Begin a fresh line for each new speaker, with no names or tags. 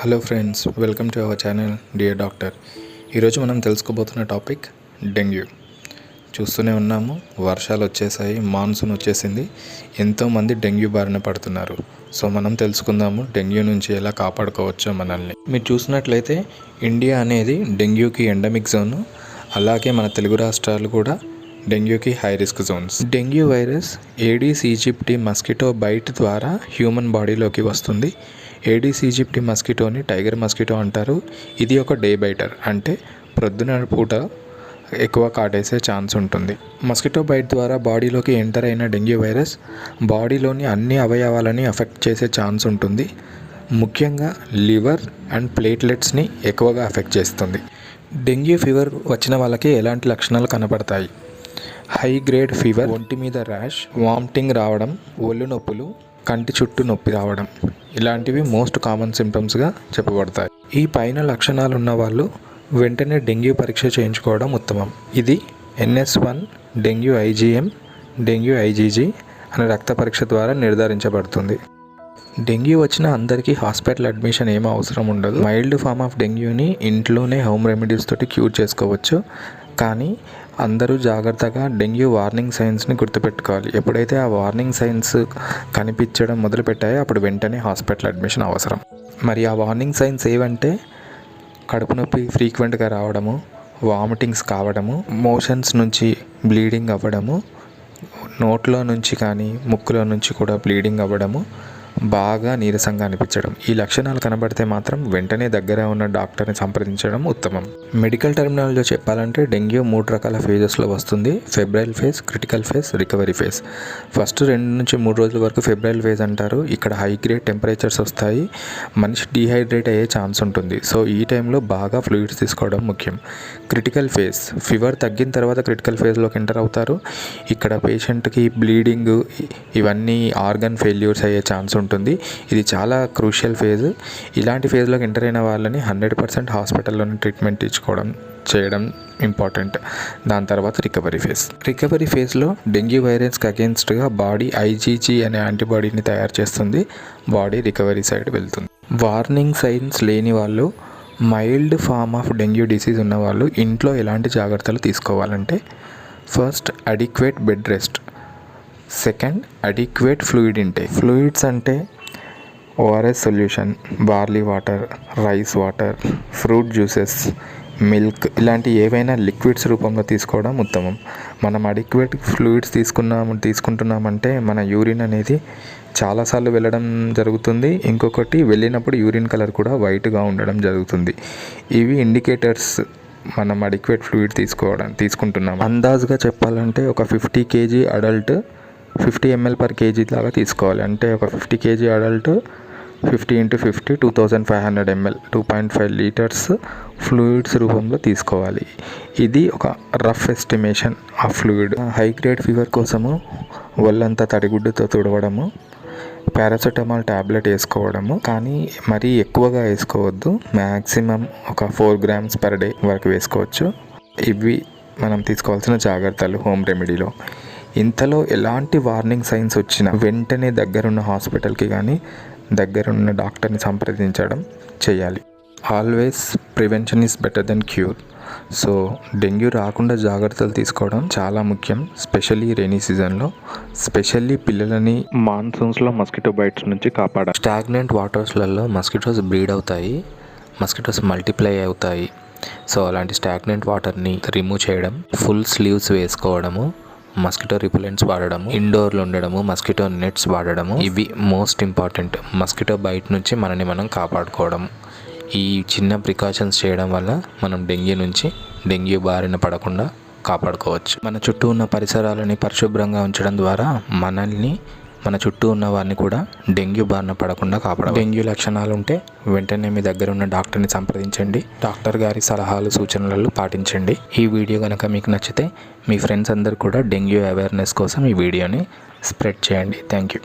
Hello friends welcome to our channel dear doctor. ఈరోజు మనం తెలుసుకోబోతున్న topic dengue. చూస్తూనే ఉన్నాము వర్షాలు వచ్చేసాయి మాన్సూన్ వచ్చేసింది ఎంతోమంది డెంగ్యూ బారిన పడుతున్నారు. సో మనం తెలుసుకుందాము డెంగ్యూ నుంచి ఎలా కాపాడుకోవచ్చో మనల్ని. మీరు చూసినట్లయితే ఇండియా అనేది డెంగ్యూకి ఎండమిక్ జోన్ అలాగే మన తెలుగు రాష్ట్రాలు కూడా డెంగ్యూకి high risk zones dengue virus Aedes aegypti mosquito bite ద్వారా హ్యూమన్ బాడీలోకి వస్తుంది. ఏడీస్ ఈజిప్టి మస్కిటోని టైగర్ మస్కిటో అంటారు. ఇది ఒక డే బైటర్ అంటే ప్రొద్దున పూట ఎక్కువ కాటేసే ఛాన్స్ ఉంటుంది. మస్కిటో బైట్ ద్వారా బాడీలోకి ఎంటర్ అయిన డెంగ్యూ వైరస్ బాడీలోని అన్ని అవయవాలని అఫెక్ట్ చేసే ఛాన్స్ ఉంటుంది. ముఖ్యంగా లివర్ అండ్ ప్లేట్లెట్స్ని ఎక్కువగా అఫెక్ట్ చేస్తుంది. డెంగ్యూ ఫీవర్ వచ్చిన వాళ్ళకి ఎలాంటి లక్షణాలు కనపడతాయి? హై గ్రేడ్ ఫీవర్ ఒంటి మీద ర్యాష్ వామిటింగ్ రావడం ఒళ్ళు నొప్పులు కంటి చుట్టూ నొప్పి రావడం ఇలాంటివి మోస్ట్ కామన్ సిమ్టమ్స్గా చెప్పబడతాయి. ఈ పైన లక్షణాలు ఉన్న వాళ్ళు వెంటనే డెంగ్యూ పరీక్ష చేయించుకోవడం ఉత్తమం. ఇది NS one dengue IgM dengue IgG అనే రక్త పరీక్ష ద్వారా నిర్ధారించబడుతుంది. డెంగ్యూ వచ్చిన అందరికీ హాస్పిటల్ అడ్మిషన్ ఏం అవసరం ఉండదు. మైల్డ్ ఫామ్ ఆఫ్ డెంగ్యూని ఇంట్లోనే హోమ్ రెమెడీస్ తోటి క్యూర్ చేసుకోవచ్చు. కానీ అందరూ జాగ్రత్తగా డెంగ్యూ వార్నింగ్ సైన్స్ని గుర్తుపెట్టుకోవాలి. ఎప్పుడైతే ఆ వార్నింగ్ సైన్స్ కనిపించడం మొదలుపెట్టాయో అప్పుడు వెంటనే హాస్పిటల్ అడ్మిషన్ అవసరం. మరి ఆ వార్నింగ్ సైన్స్ ఏవంటే కడుపు నొప్పి ఫ్రీక్వెంట్గా రావడము వామిటింగ్స్ కావడము మోషన్స్ నుంచి బ్లీడింగ్ అవ్వడము నోట్లో నుంచి కానీ ముక్కులో నుంచి కూడా బ్లీడింగ్ అవ్వడము బాగా నీరసంగా అనిపించడం. ఈ లక్షణాలు కనబడితే మాత్రం వెంటనే దగ్గర ఉన్న డాక్టర్ని సంప్రదించడం ఉత్తమం. మెడికల్ టెర్మినాలజీలో చెప్పాలంటే డెంగ్యూ మూడు రకాల ఫేజెస్లో వస్తుంది. Febrile phase critical phase recovery phase. First రెండు నుంచి మూడు రోజుల వరకు ఫెబ్రైల్ ఫేజ్ అంటారు. ఇక్కడ హై గ్రేడ్ టెంపరేచర్స్ వస్తాయి. మనిషి డీహైడ్రేట్ అయ్యే ఛాన్స్ ఉంటుంది. సో ఈ టైంలో బాగా ఫ్లూయిడ్స్ తీసుకోవడం ముఖ్యం. క్రిటికల్ ఫేజ్ ఫీవర్ తగ్గిన తర్వాత క్రిటికల్ ఫేజ్లోకి ఎంటర్ అవుతారు. ఇక్కడ పేషెంట్కి బ్లీడింగ్ ఇవన్నీ ఆర్గన్ ఫెయిల్యూర్స్ అయ్యే ఛాన్స్ ఉంటుంది ఉంటుంది. ఇది చాలా క్రూషియల్ ఫేజ్ ఇలాంటి ఫేజ్లోకి ఎంటర్ అయిన వాళ్ళని హండ్రెడ్ పర్సెంట్ హాస్పిటల్లోనే ట్రీట్మెంట్ ఇచ్చుకోవడం చేయడం ఇంపార్టెంట్ దాని తర్వాత రికవరీ ఫేజ్ రికవరీ ఫేజ్లో డెంగ్యూ వైరస్కి అగేన్స్ట్గా బాడీ ఐజీజీ అనే యాంటీబాడీని తయారు చేస్తుంది. బాడీ రికవరీ సైడ్ వెళ్తుంది. వార్నింగ్ సైన్స్ లేని వాళ్ళు mild form of dengue disease ఉన్న వాళ్ళు ఇంట్లో ఎలాంటి జాగ్రత్తలు తీసుకోవాలంటే first adequate bed rest second adequate fluid intake. Fluids అంటే ORS solution barley water rice water fruit juices milk ఇలాంటి ఏవైనా లిక్విడ్స్ రూపంలో తీసుకోవడం ఉత్తమం. మనం అడిక్వేట్ ఫ్లూయిడ్స్ తీసుకున్నాము తీసుకుంటున్నామంటే మన యూరిన్ అనేది చాలాసార్లు వెళ్ళడం జరుగుతుంది. ఇంకొకటి వెళ్ళినప్పుడు యూరిన్ కలర్ కూడా వైట్గా ఉండడం జరుగుతుంది. ఇవి ఇండికేటర్స్ మనం అడిక్వేట్ ఫ్లూయిడ్ తీసుకోవడం తీసుకుంటున్నాం. అందాజుగా చెప్పాలంటే ఒక fifty KG adult fifty ML per KG లాగా తీసుకోవాలి. అంటే ఒక fifty KG adult fifty into fifty two thousand five hundred ML two point five litres fluids రూపంలో తీసుకోవాలి. ఇది ఒక రఫ్ ఎస్టిమేషన్ ఆ ఫ్లూయిడ్. హై గ్రేడ్ ఫీవర్ కోసము ఒళ్ళంతా తడిగుడ్డుతో తుడవడము పారాసెటమాల్ ట్యాబ్లెట్ వేసుకోవడము కానీ మరీ ఎక్కువగా వేసుకోవద్దు. మ్యాక్సిమం ఒక ఫోర్ గ్రామ్స్ పర్ డే వరకు వేసుకోవచ్చు. ఇవి మనం తీసుకోవాల్సిన జాగ్రత్తలు హోమ్ రెమెడీలో. ఇంతలో ఎలాంటి వార్నింగ్ సైన్స్ వచ్చినా వెంటనే దగ్గరున్న హాస్పిటల్కి కానీ దగ్గరున్న డాక్టర్ని సంప్రదించడం చేయాలి. Always prevention is better than cure so dengue రాకుండా జాగ్రత్తలు తీసుకోవడం చాలా ముఖ్యం స్పెషల్లీ రైనీ సీజన్లో స్పెషల్లీ పిల్లలని మాన్సూన్స్లో మస్కిటో బైట్స్ నుంచి కాపాడాలి. స్టాగ్నెంట్ వాటర్స్లలో మస్కిటోస్ బ్రీడ్ అవుతాయి మస్కిటోస్ మల్టిప్లై అవుతాయి. సో అలాంటి స్టాగ్నెంట్ వాటర్ని రిమూవ్ చేయడం ఫుల్ స్లీవ్స్ వేసుకోవడము మస్కిటో రిపెలెంట్స్ వాడడము ఇండోర్లో ఉండడము మస్కిటో నెట్స్ వాడడము ఇవి మోస్ట్ ఇంపార్టెంట్. మస్కిటో బయట నుంచి మనని మనం కాపాడుకోవడం. ఈ చిన్న ప్రికాషన్స్ చేయడం వల్ల మనం డెంగ్యూ నుంచి డెంగ్యూ బారిన పడకుండా కాపాడుకోవచ్చు. మన చుట్టూ ఉన్న పరిసరాలని పరిశుభ్రంగా ఉంచడం ద్వారా మనల్ని మన చుట్టూ ఉన్న వారిని కూడా డెంగ్యూ బారిన పడకుండా కాపాడ డెంగ్యూ లక్షణాలు ఉంటే వెంటనే మీ దగ్గర ఉన్న డాక్టర్ని సంప్రదించండి. డాక్టర్ గారి సలహాలు సూచనలు పాటించండి. ఈ వీడియో కనుక మీకు నచ్చితే మీ ఫ్రెండ్స్ అందరు కూడా డెంగ్యూ అవేర్నెస్ కోసం ఈ వీడియోని స్ప్రెడ్ చేయండి. Thank you.